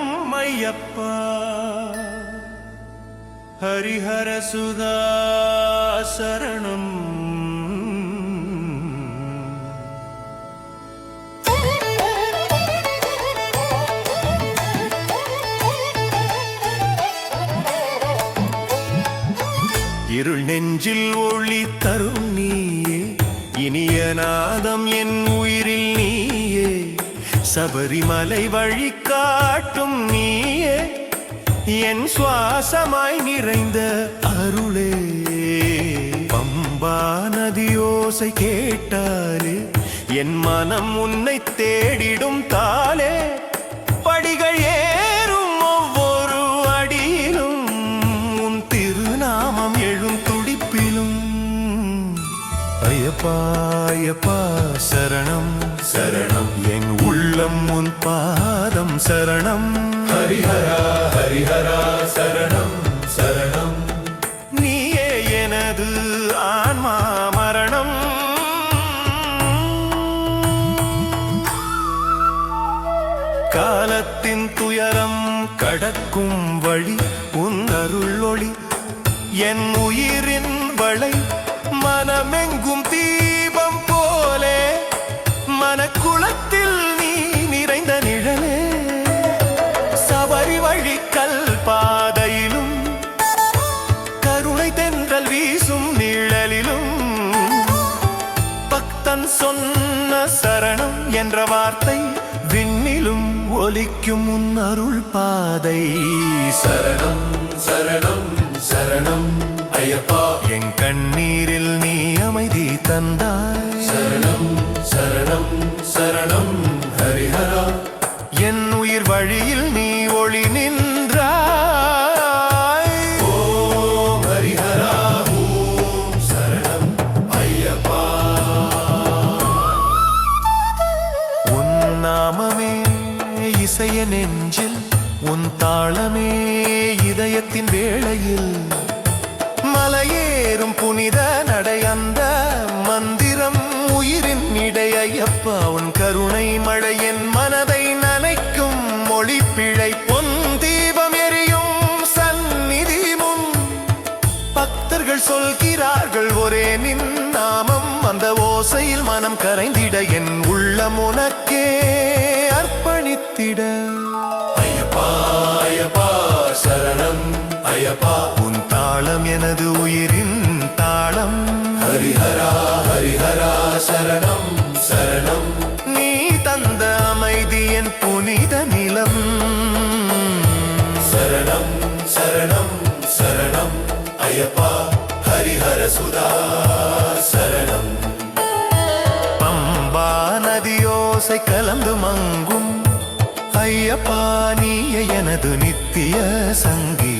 ஐயப்பா ஹரிஹர சுதா சரணம். இருள் நெஞ்சில் ஒளி தரும் நீயே. இனிய நாதம் என் உயிர் சபரிமலை வழி காட்டும் நீயே என் சுவாசமாய் நிறைந்த அருளே. பம்பா நதியோசை கேட்டாலே என் மனம் உன்னை தேடிடும் தாளே. ஐயப்பா சரணம். சரணம். என் உள்ளம் உன் பாதம் சரணம். ஹரிஹரா ஹரிஹரா சரணம் சரணம். நீயே எனது ஆன்மா மரணம். காலத்தின் துயரம் கடக்கும் வழி உன் அருள் ஒளி என் உயிரின் வளை மனமெங்கும் தீபம் போலே மனக்குளத்தில் நீ நிறைந்த நிழலே. சபரி வழி கல்பாதையிலும் கருணை தென்றல் வீசும் நிழலிலும் பக்தன் சொன்ன சரணம் என்ற வார்த்தை விண்ணிலும் ஒலிக்கும் உன் அருள் பாதை. சரணம் சரணம் சரணம் ஐயப்பா என் கண்ணீரில் தந்தாய். சரணம் சரணம் சரணம் ஹரிஹரா. என் உயிர் வழியில் நீ ஒளி நின்றாய். ஓம் ஹரிஹரா ஓம் சரணம் ஐயப்பா. உன் நாமமே இசைய நெஞ்சில் உன் தாளமே இதயத்தின் வேளையில். மலையேறும் புனித மழை என் மனதை நனைக்கும் மொழி பிழை பொன் தீபம் எரியும் சந்நிதி முன். பக்தர்கள் சொல்கிறார்கள் ஒரே நின் நாமம். அந்த ஓசையில் மனம் கரைந்திட என் உள்ளம் உனக்கே அர்ப்பணித்திட. ஐயப்பா ஐயப்பா சரணம். ஐயப்பா உன் தாளம் எனது உயிரின் தாளம். ஹரிஹரா ஹரிஹரா சரணம் சரணம். சரணம் சரணம் ஐயப்பா ஹரிஹர சுதா சரணம். பம்பா நதியோசை கலந்து மங்கும் ஐயப்பா நீ எனது நித்திய சங்கீ.